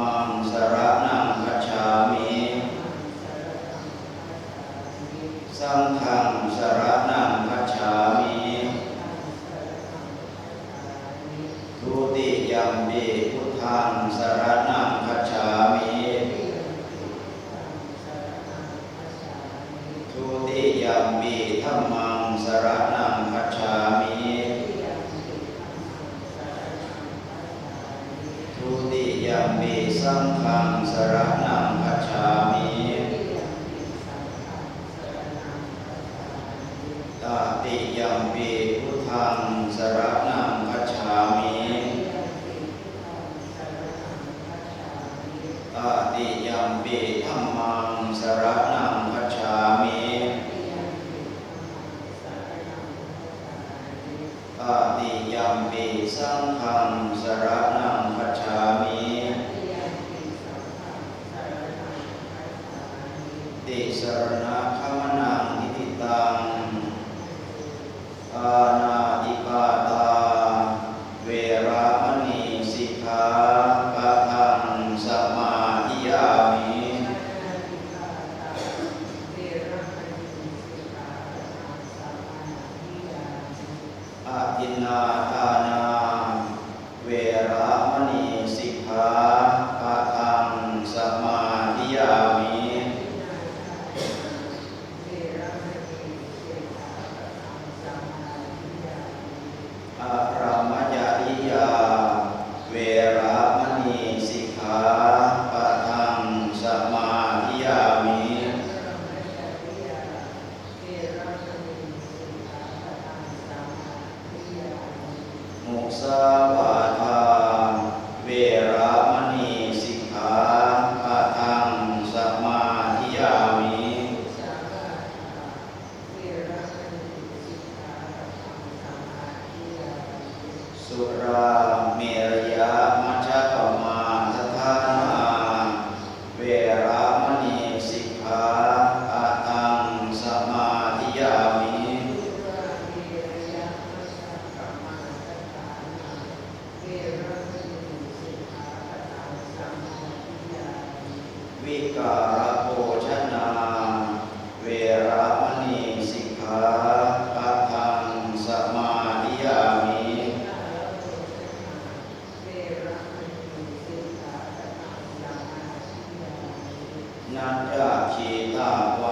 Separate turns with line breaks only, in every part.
มังสรณังกัจามิสังฆังสรณังกัจามิทุติยัมปีพุทธังสารณ สังฆังสรณังคัจามิตติยัมปีพุทธังสรณังคัจามิตติยัมปีธรรมังสรณังคัจามิตติยัมปีสังฆังสระ สรณะขมนังนิติตังอา Musa ยะชีตาวา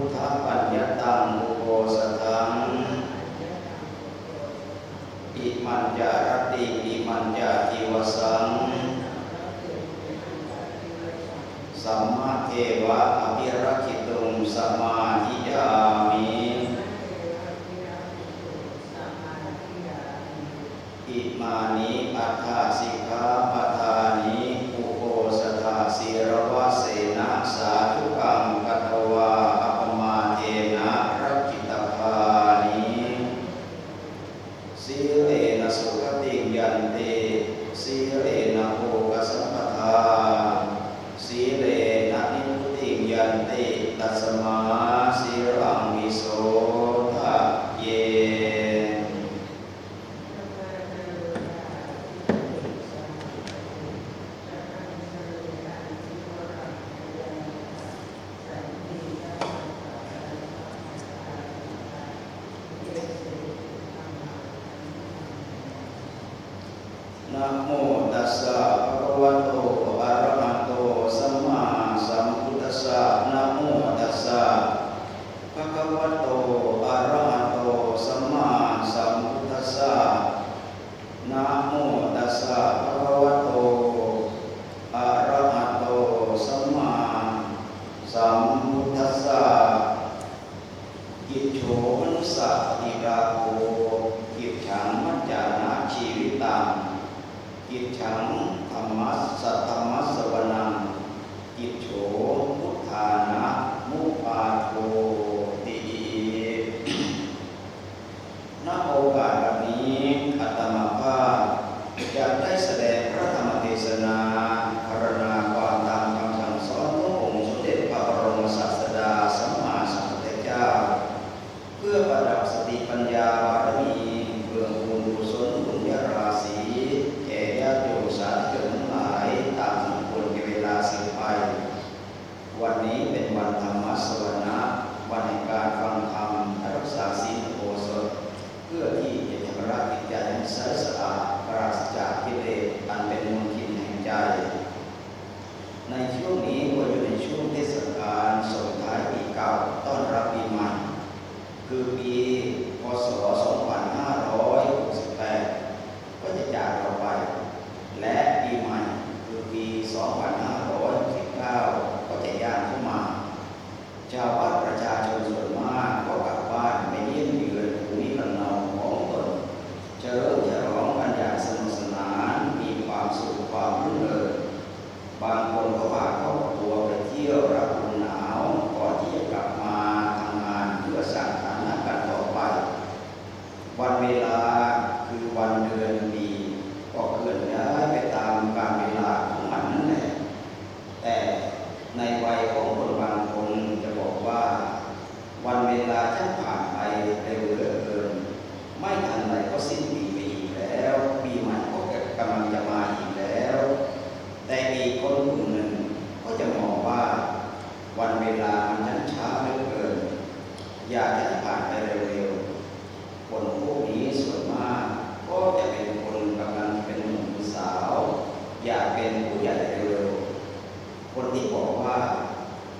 ทธปัญญาตังอุโบสถังอิมัญญารติอิมัญญาทิวสัง สัมมาเทวะอภิรักิตุงสมาธิยามิอิมานิอัตฐสิกา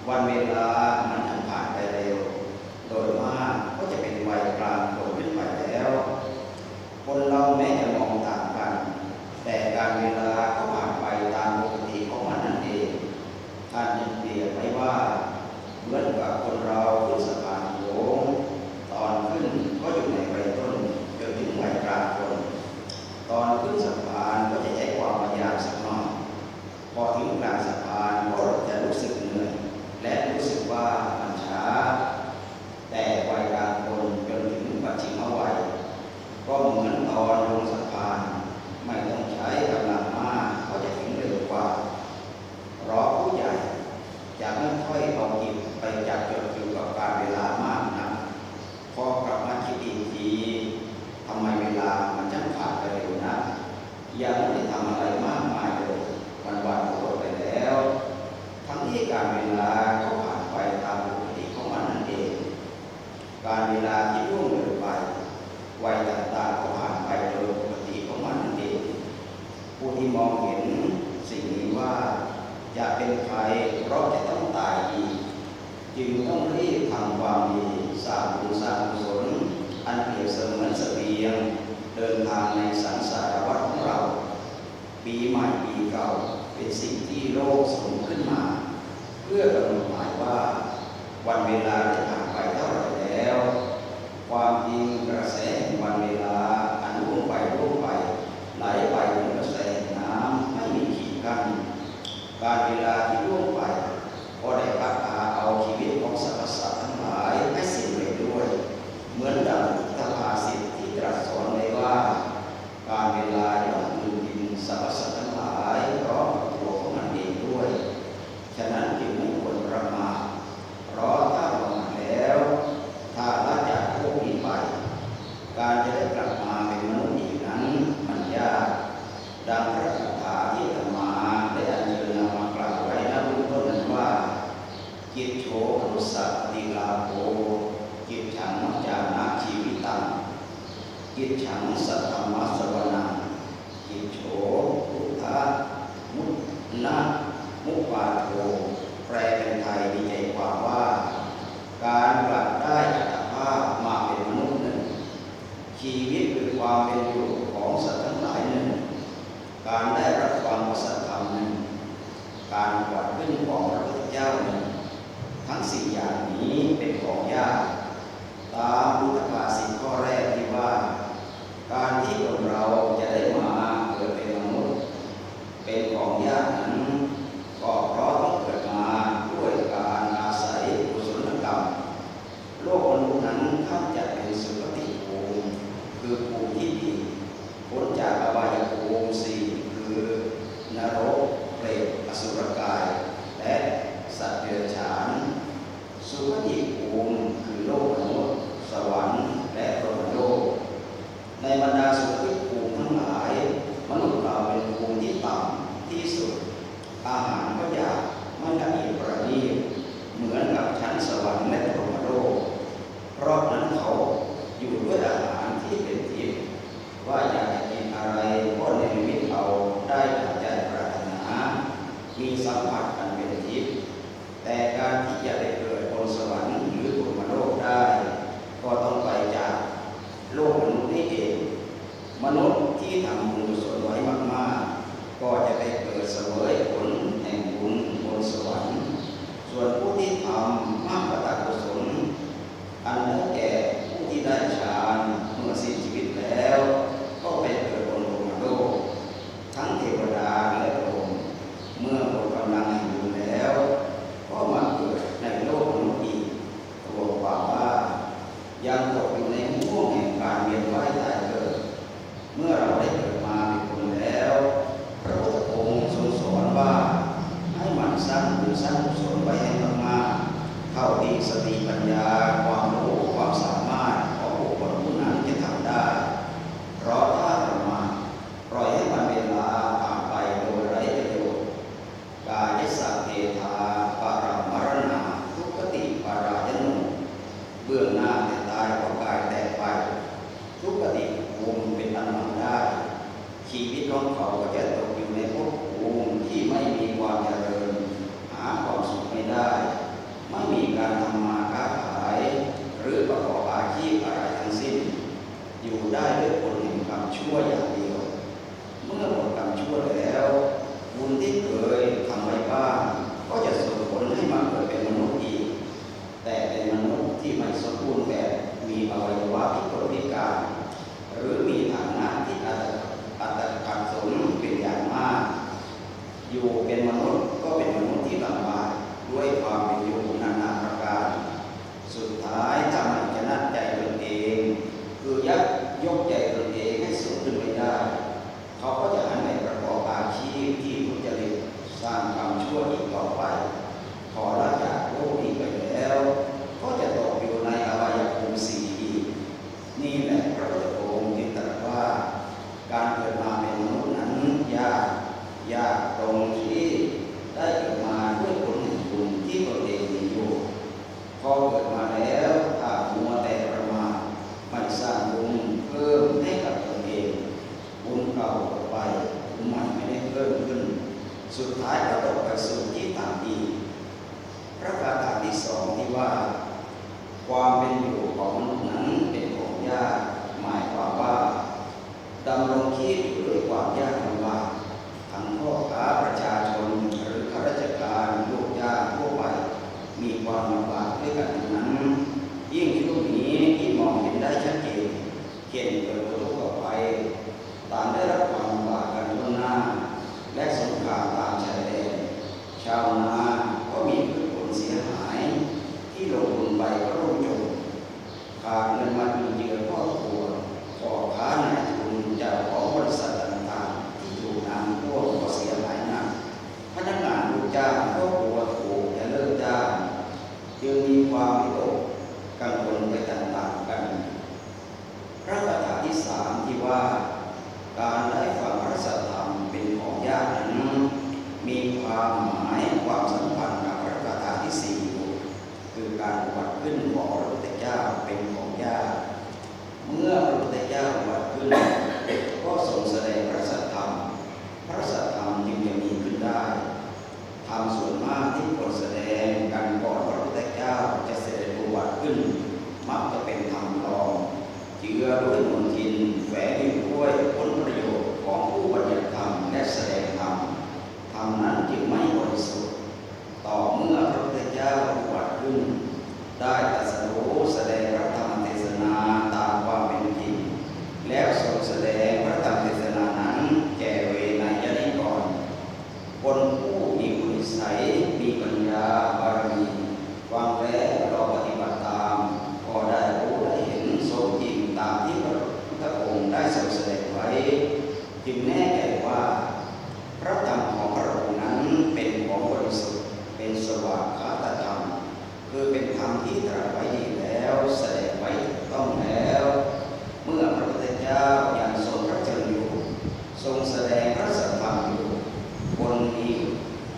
วันเวลา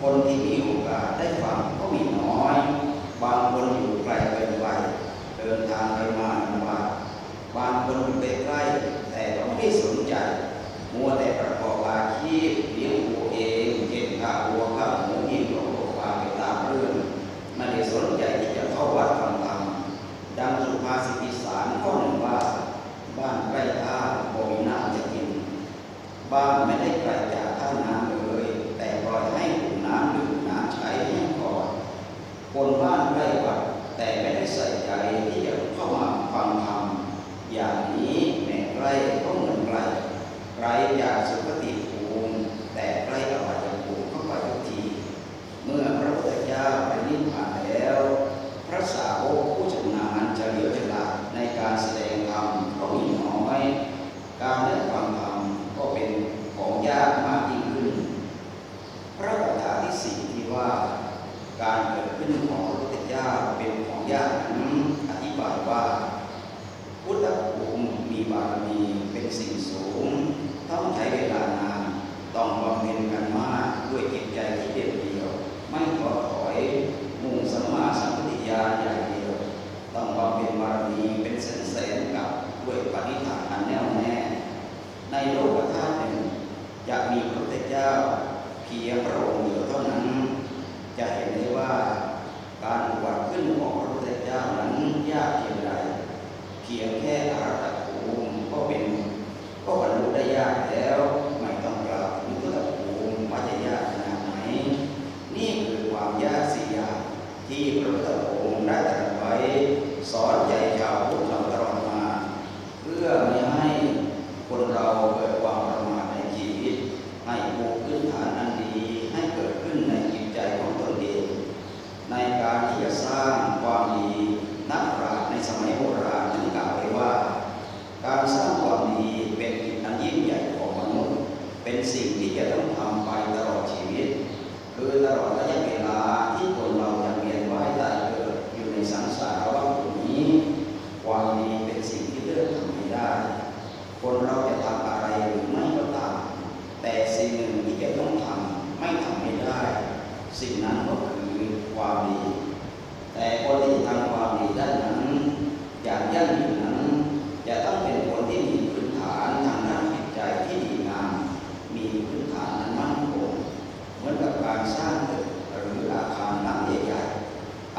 คนที่มีโอกาสได้ฟังก็มีน้อย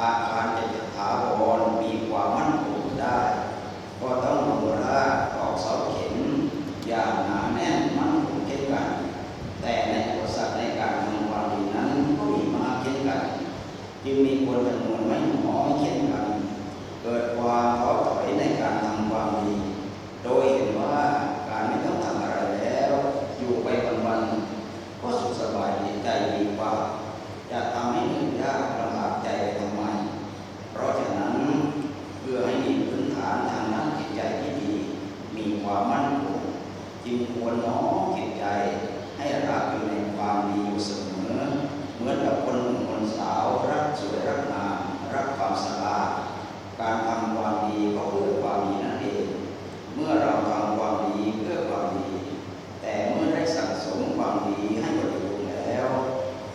ๆอาหาร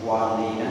管理那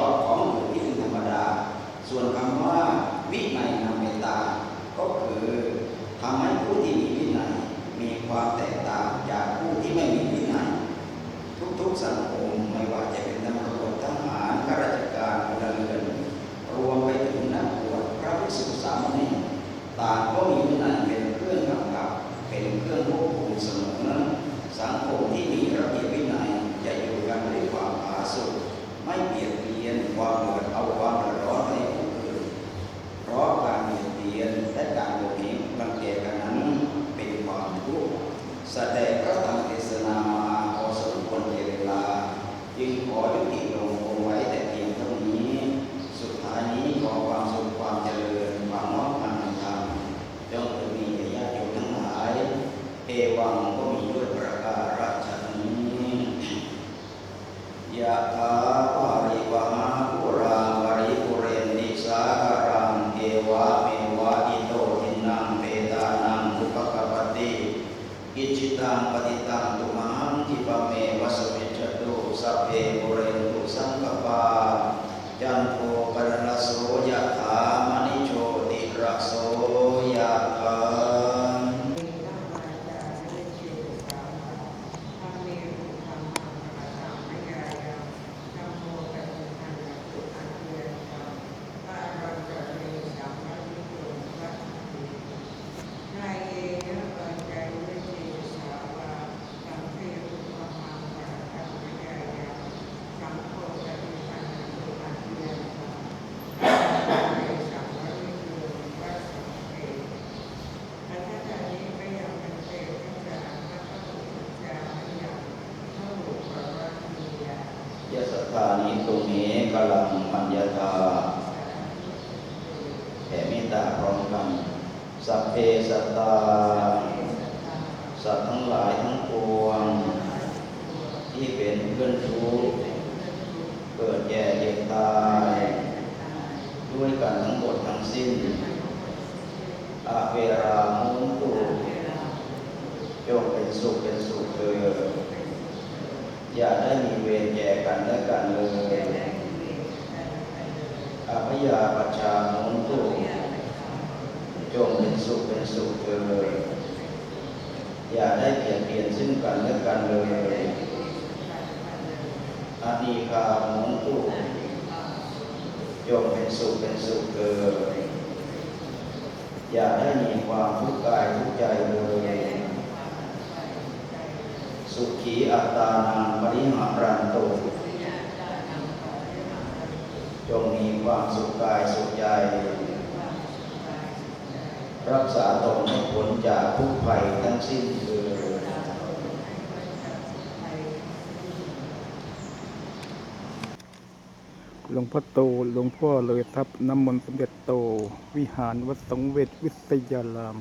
เอรของอื่นนี่คือธรรมดา ส่วนคำ a, a กลังมัญญาตาแผ่เมตตาพร้อมกัน สัพเพสัตตา สัตว์ทั้งหลายทั้งปวง ที่เป็นเพื่อนทุกเกิดแก่เจ็บตาย ด้วยกันทั้งหมดทั้งสิ้นอาเวรามุตุจงเป็นสุขเป็นสุขเถิด อย่าได้มีเวรแก่กันและกันเลยอาพยาปัจชามุนตุจงเป็นสุขเป็นสุขเถิดอย่าได้เปลี่ยนเปลี่ยนซึ่งกันและกันเลยอานีคามุนตุจงเป็นสุขเป็นสุขเถิดอย่าได้มีความทุกข์กายทุกข์ใจเลย สุ ขีอัตตานังปริหารันโต จงมีความสุขกายสุขใจ รักษาตนให้พ้นจากทุกภัยทั้งสิ้นเถิด
หลวงพ่อโต หลวงพ่อเลยทับน้ำมนต์สมเด็จโต วิหารวัดสงเวชวิทยาราม